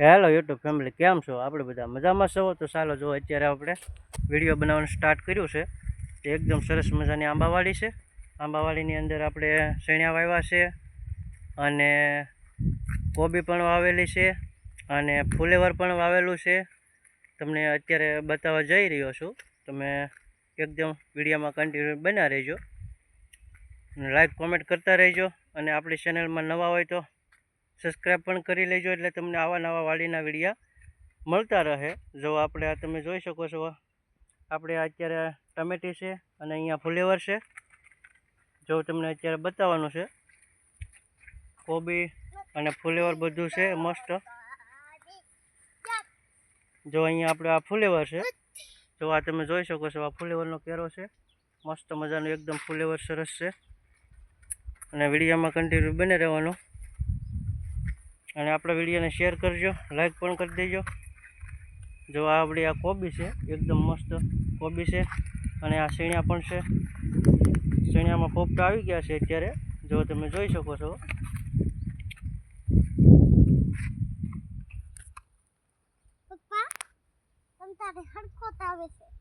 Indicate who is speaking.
Speaker 1: Hello YouTube family કેમ છો? આપણે બધા મજામાં છો? તો ચાલો જો અત્યારે આપણે વીડિયો બનાવવાનું સ્ટાર્ટ કર્યું છે. તે એકદમ સરસ મજાની આંબાવાડી છે. આંબાવાડીની અંદર આપણે શેણિયા વાવ્યા છે અને કોબી પણ વાવેલી છે અને ફુલેવર પણ વાવેલું છે. તમને અત્યારે બતાવવા જઈ રહ્યો છું. તમે એકદમ વિડીયોમાં કન્ટિન્યુ બન્યા રહેજો લાઈક કોમેન્ટ કરતા રહેજો અને આપણી ચેનલમાં નવા હોય તો સબસ્ક્રાઈબ પણ કરી લેજો એટલે તમને આવા નવા વાડીના વિડીયા મળતા રહે. જો આપણે આ તમે જોઈ શકો છો, આપણે અત્યારે ટમેટી છે અને અહીંયા ફુલેવર છે. જો તમને અત્યારે બતાવવાનું છે, કોબી અને ફુલેવર બધું છે, મસ્ત. જો અહીંયા આપણે આ ફુલેવર છે, જો આ તમે જોઈ શકો છો, આ ફુલેવરનો કેરો છે. મસ્ત મજાનું એકદમ ફુલેવર સરસ છે. અને વિડીયોમાં કન્ટિન્યુ બને રહેવાનું. અને આપણા વિડીયોને શેર કરજો લાઈક પણ કરી દેજો. જો આ આપણી આ કોબી છે, એકદમ મસ્ત કોબી છે અને આ શેણિયા પણ છે. શેણ્યામાં પોપટા આવી ગયા છે અત્યારે, જો તમે જોઈ શકો છો.
Speaker 2: આવે છે.